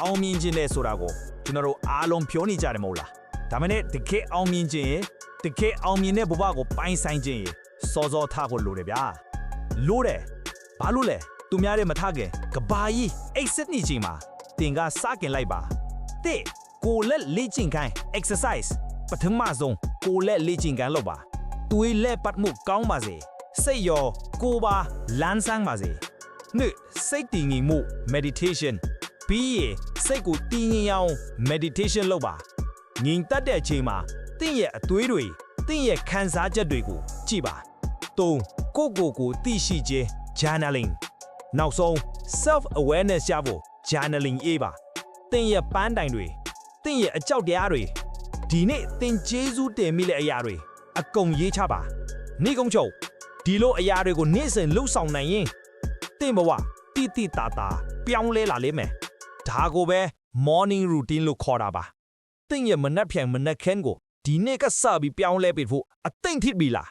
အောင်မြင်ခြင်းနဲ့ဆိုတာကိုကျွန်တော်တို့အားလုံးပြောနေကြတယ်မဟုတ်လားဒါမှနဲ့တကယ်အောင်မြင်ခြင်းရင်တကယ်အောင်မြင်တဲ့ဘဝကိုပိုင်ဆိုင်ခြင်းရင်စောစောထားဖို့လိုတယ်ဗျာလိုတယ်ဘာလို့လဲသူများတဲ့မထားခင်ကဘာကြီးအိတ်စစ်နေချိန်မှာတင်ကစကင်လိုက်ပါတဲ့ကိုလက်လေ့ကျင့်ခိုင်း exercise ပထမဆုံးကိုလက်လေ့ကျင့်ခိုင်းလုပ်ပါတွေးလက်ပတ်မှုကောင်းပါစေစိတ်ရောကိုယ်ပါလန်းဆန်းပါစေနှစ်စိတ်တည်ငြိမ်မှု meditation ပြီးရင်စိတ်ကိုတည်ငြိမ်အောင် meditation လုပ်ပါငြိမ်သက်တဲ့အချိန်မှာတင့်ရဲ့အသွေးတွေတင့်ရဲ့ခံစားချက်တွေကိုကြည့်ပါ၃ကိုယ့်ကိုယ်ကိုသိရှိခြင်း journaling နောက်ဆုံး self awareness ရဖို့ journaling ရေးပါတင့်ရဲ့ပန်းတိုင်တွေတင့်ရဲ့အကြောက်တရားတွေဒီနေ့သင်ကျေးဇူးတင်မိတဲ့အရာတွေအကုန်ရေးချပါနေကုန်းချုပ်ဒီလိုအရာတွေကိုနေ့စဉ်လှုပ်ဆောင်နိုင်ရင်တင့်ဘဝတိတိတာတာပြောင်းလဲလာလိမ့်မယ် ဒါကိုပဲ morning routine လို့ခေါ်တာပါတင့်ရဲ့မနှက်ဖြန်မနှက်ခင်းကိုဒီနေ့ကစပြီးပြောင်းလဲပေးဖို့အသိမ့်ထစ်ပြီလား